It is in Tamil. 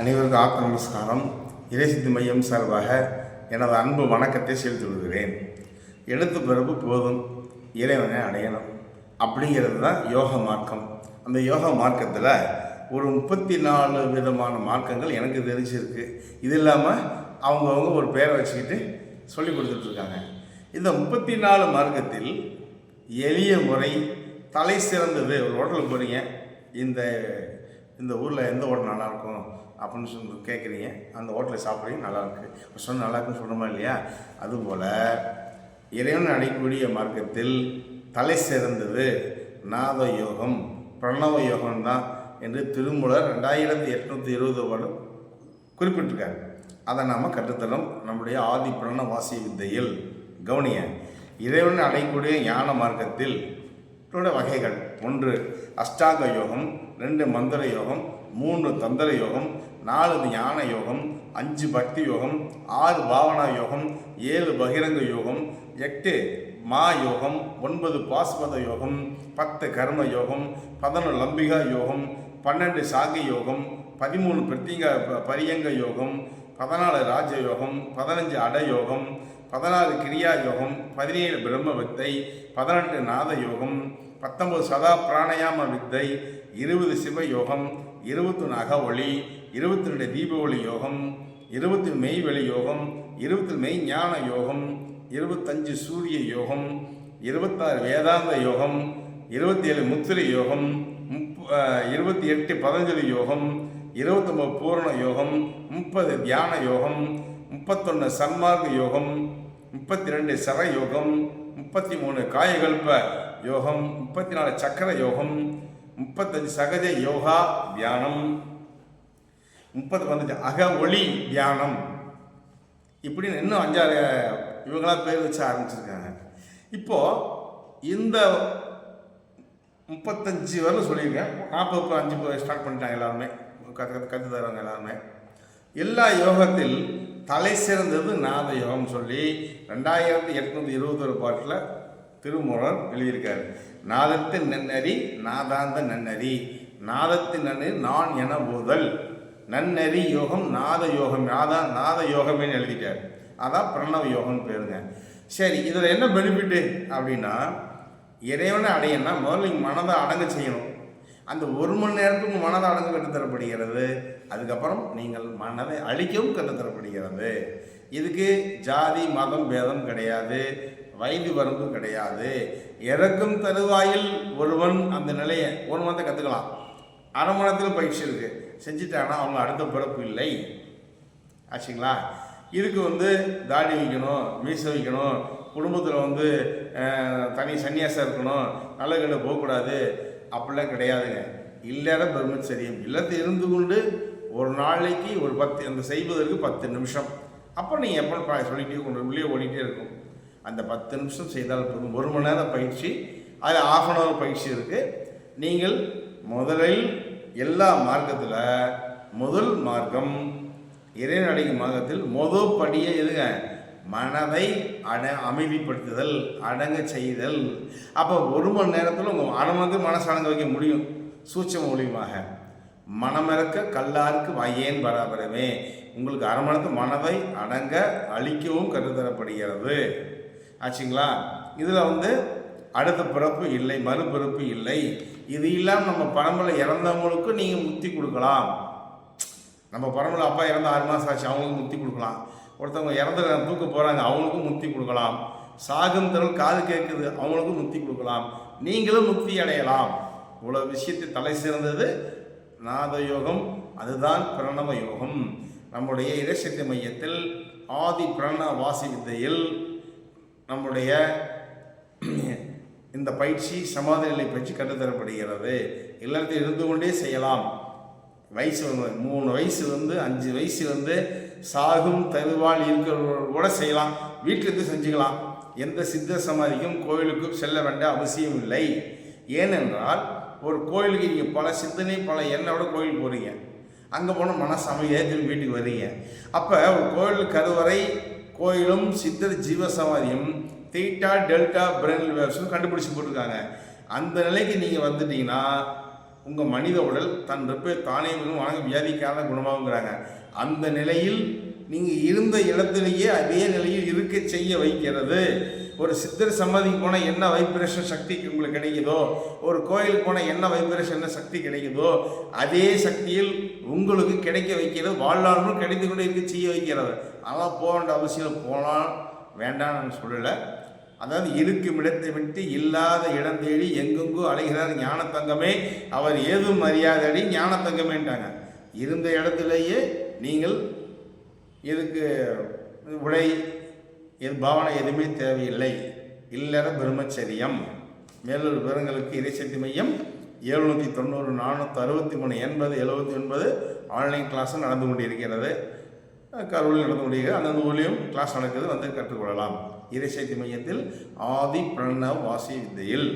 அனைவருக்கும் ஆத்ம நமஸ்காரம். இறைசித்தி மையம் சார்பாக எனது அன்பு வணக்கத்தை செலுத்தி விடுகிறேன் எடுத்த பிறகு போதும் இறைவனை அடையணும் அப்படிங்கிறது தான் யோக மார்க்கம். அந்த யோக மார்க்கத்தில் ஒரு முப்பத்தி நாலு விதமான மார்க்கங்கள் எனக்கு தெரிஞ்சிருக்கு. இது இல்லாமல் அவங்கவுங்க ஒரு பேரை வச்சுக்கிட்டு சொல்லி கொடுத்துட்ருக்காங்க. இந்த முப்பத்தி நாலு மார்க்கத்தில் எளிய முறை தலை சிறந்தது. ஒரு ஹோட்டலுக்கு போகிறீங்க இந்த இந்த ஊரில் எந்த ஹோட்டல் நல்லாயிருக்கும் அப்படின்னு சொல்லி கேட்குறீங்க அந்த ஹோட்டலில் சாப்பிட்றீங்க நல்லாயிருக்கு சொன்ன நல்லா இருக்குன்னு சொல்கிறோமா இல்லையா? அதுபோல் இறைவன் அடையக்கூடிய மார்க்கத்தில் தலை சிறந்தது நாத யோகம் பிரணவ யோகம் தான் என்று திருமூலர் ரெண்டாயிரத்தி எட்நூற்றி இருபது வருடம் குறிப்பிட்டிருக்காரு. அதை நாம் கற்றுத்தரோம் நம்முடைய ஆதி பிரணவாசி வித்தையில் கவனிய இறைவன் அடையக்கூடிய ஞான மார்க்கத்தில் இதோட வகைகள். ஒன்று அஷ்டாங்க யோகம் ரெண்டு மந்திர யோகம் மூன்று தந்திர யோகம் நாலு ஞான யோகம் அஞ்சு பக்தி யோகம் ஆறு பாவனா யோகம் ஏழு பகிரங்க யோகம் எட்டு மா யோகம் ஒன்பது பாஸ்பத யோகம் பத்து கர்ம யோகம் பதினொன்று லம்பிகா யோகம் பன்னெண்டு சாகி யோகம் பதிமூணு பிரத்திங்க ப- பரியங்க யோகம் பதினாலு ராஜ யோகம் பதினஞ்சு அட யோகம் பதினாறு கிரியா யோகம் பதினேழு பிரம்ம வித்தை பதினெட்டு நாத யோகம் பத்தொன்பது சதா பிராணயாம வித்தை இருபது சிவ யோகம் இருபத்தொன்று அக ஒளி இருபத்தி ரெண்டு தீப ஒளி யோகம் இருபத்தி மெய்வெளி யோகம் இருபத்தி மெய் ஞான யோகம் இருபத்தஞ்சு சூரிய யோகம் இருபத்தாறு வேதாந்த யோகம் இருபத்தி ஏழு முத்திரை யோகம் முப்ப இருபத்தி எட்டு பதஞ்சலி யோகம் இருபத்தொம்பது பூரண யோகம் முப்பது தியான யோகம் முப்பத்தொன்று சன்மார்க்க யோகம் முப்பத்தி ரெண்டு சர யோகம் முப்பத்தி மூணு காயகல்ப யோகம் முப்பத்தி நாலு சக்கர யோகம் முப்பத்தஞ்சு சகஜ யோகா தியானம் முப்பது பதினஞ்சு அக ஒளி தியானம். இப்படின்னு இன்னும் அஞ்சாறு இவங்களா பேர் வச்சு ஆரம்பிச்சிருக்காங்க. இப்போ இந்த முப்பத்தஞ்சு வரல சொல்லியிருக்கேன். நாற்பது அஞ்சு ஸ்டார்ட் பண்ணிட்டாங்க எல்லாருமே. கற்று கற்று கற்று தருவாங்க எல்லாருமே. எல்லா யோகத்தில் தலை சிறந்தது நாத யோகம் சொல்லி ரெண்டாயிரத்தி எட்நூற்றி இருபத்தொரு பாட்டில் திருமூலர் எழுதியிருக்காரு. நாதத்தின் நன்னறி நாதாந்த நன்னறி. நாதத்தின் நன்னறி நான் என போதல். நன்னறி யோகம் நாத யோகம் நாதா நாத யோகமேன்னு எழுதிட்டார். அதான் பிரணவ யோகம்னு பேருங்க. சரி இதில் என்ன பெனிஃபிட்டு அப்படின்னா இறைவனை அடையணும்னா முதல்ல மனதை அடங்க செய்யணும். அந்த ஒரு மணி நேரத்துக்கு மனதை அடங்க கட்டுத்தரப்படுகிறது. அதுக்கப்புறம் நீங்கள் மனதை அழிக்கவும் கற்றுத்தரப்படுகிறது இதுக்கு ஜாதி மதம் பேதம் கிடையாது. வயது வரம்பு கிடையாது. இறக்கும் தருவாயில் ஒருவன் அந்த நிலையை ஒரு மதத்தை கற்றுக்கலாம் அரை பயிற்சி இருக்குது செஞ்சுட்டாங்கன்னா அவங்க அடுத்த பிறப்பு இல்லை. ஆச்சுங்களா? இதுக்கு வந்து தாடி வைக்கணும் மீச வைக்கணும் குடும்பத்தில் வந்து தனி சன்னியாசம் இருக்கணும் நல்ல கண்டு போகக்கூடாது. அப்படிலாம் கிடையாதுங்க. இல்லற பிரம்மச்சரியம் இல்லத்தை இருந்து கொண்டு ஒரு நாளைக்கு ஒரு பத்து அந்த செய்வதற்கு பத்து நிமிஷம். அப்போ நீங்கள் எப்போ சொல்லிகிட்டே கொண்டு உள்ளே ஓடிட்டே இருக்கும். அந்த பத்து நிமிஷம் செய்தால் போதும். ஒரு மணி நேரம் பயிற்சி. அதில் ஆஃப் அன் ஹவர் பயிற்சி இருக்குது நீங்கள் முதலில் எல்லா மார்க்கத்தில் முதல் மார்க்கம் இறைநடை மார்க்கத்தில் முதல் படியே எதுங்க மனதை அட அமைதிப்படுத்துதல் அடங்க செய்தல். அப்போ ஒரு மணி நேரத்தில் உங்கள் மனம் வந்து மனசு அடங்க வைக்க முடியும். சூட்சம் மூலியமாக மனமிறக்க கல்லாருக்கு வையேன் பராபரமே உங்களுக்கு அரை மனதை அடங்க அழிக்கவும் கருதரப்படுகிறது ஆச்சுங்களா? இதில் வந்து அடுத்த பிறப்பு இல்லை மறுபிறப்பு இல்லை. இது இல்லாமல் நம்ம பரம்பரை இறந்தவங்களுக்கும் நீங்கள் முத்தி கொடுக்கலாம். நம்ம பரம்பரை அப்பா இறந்து ஆறு மாதம் ஆச்சு அவங்களுக்கும் முத்தி கொடுக்கலாம். ஒருத்தவங்க இறந்து தூக்க போகிறாங்க அவங்களுக்கும் முத்தி கொடுக்கலாம். சாகும் திரள் காது கேட்குது அவங்களுக்கும் முத்தி கொடுக்கலாம். நீங்களும் முக்தி அடையலாம். இவ்வளோ விஷயத்தை தலை சிறந்தது. நாத யோகம் அதுதான் பிரணவ யோகம் நம்முடைய இறைசக்தி மையத்தில் ஆதி பிரண வாசி வித்தையில் நம்முடைய இந்த பயிற்சி சமாதி நிலை பயிற்சி கற்றுத்தரப்படுகிறது. எல்லாத்தையும் இருந்து கொண்டே செய்யலாம். வயசு மூணு வயசு வந்து அஞ்சு வயசு வந்து சாகும் தருவால் இருக்கிறவர்கள் கூட செய்யலாம். வீட்டிலிருந்து செஞ்சுக்கலாம். எந்த சித்த சமாதிக்கும் கோயிலுக்கும் செல்ல வேண்டிய அவசியம் இல்லை ஏனென்றால் ஒரு கோயிலுக்கு நீங்கள் பல சிந்தனை பல எண்ணோட கோயில் போகிறீங்க அங்கே போனால் மனசு அமைதியாக திரும்பி வீட்டுக்கு வரீங்க. அப்போ ஒரு கோயில் கருவறை கோயிலும் சித்தர் ஜீவசமாதியும் தீட்டா டெல்டா பிரெயின் வேவ்ஸும் கண்டுபிடிச்சி போட்டிருக்காங்க. அந்த நிலைக்கு நீங்கள் வந்துட்டீங்கன்னா உங்கள் மனித உடல் தன் ரெப்பை தானே மிகவும் வணங்க வியாதிக்காத குணமாகுங்கிறாங்க. அந்த நிலையில் நீங்கள் இருந்த இடத்துலையே அதே நிலையில் இருக்க செய்ய வைக்கிறது. ஒரு சித்தர் சமாதிக்கு போனால் என்ன வைப்ரேஷன் சக்தி உங்களுக்கு கிடைக்குதோ ஒரு கோயிலுக்கு போனால் என்ன வைப்ரேஷன் என்ன சக்தி கிடைக்குதோ அதே சக்தியில் உங்களுக்கு கிடைக்க வைக்கிறது வாழ்நாளும் கிடைத்து கொண்டு இருக்க செய்ய வைக்கிறது. அதெல்லாம் போக வேண்டிய அவசியம் போகலாம் வேண்டாம்னு நான் சொல்லலை. அதாவது இருக்கும் இடத்தை விட்டு இல்லாத இடம் தேடி எங்கெங்கோ அலைகிறார் ஞானத்தங்கமே. அவர் ஏதும் மரியாதை ஞானத்தங்கமேன்ட்டாங்க. இருந்த இடத்துலையே நீங்கள் இதுக்கு உடை இது பாவனை எதுவுமே தேவையில்லை. இல்லற பிரம்மச்சரியம். மேலூர் விவரங்களுக்கு இறைசக்தி மையம் எழுநூற்றி தொண்ணூறு நானூற்றி அறுபத்தி மூணு எண்பது எழுபத்தி ஒன்பது ஆன்லைன் கிளாஸும் நடந்து கொண்டிருக்கிறது. கரூரில் நடந்து கொண்டிருக்கிறது. அந்தந்த ஊர்லேயும் கிளாஸ் நடக்குது. வந்து கற்றுக்கொள்ளலாம். இறைசக்தி மையத்தில் ஆதி பிரணவ வாசி வித்தையில்.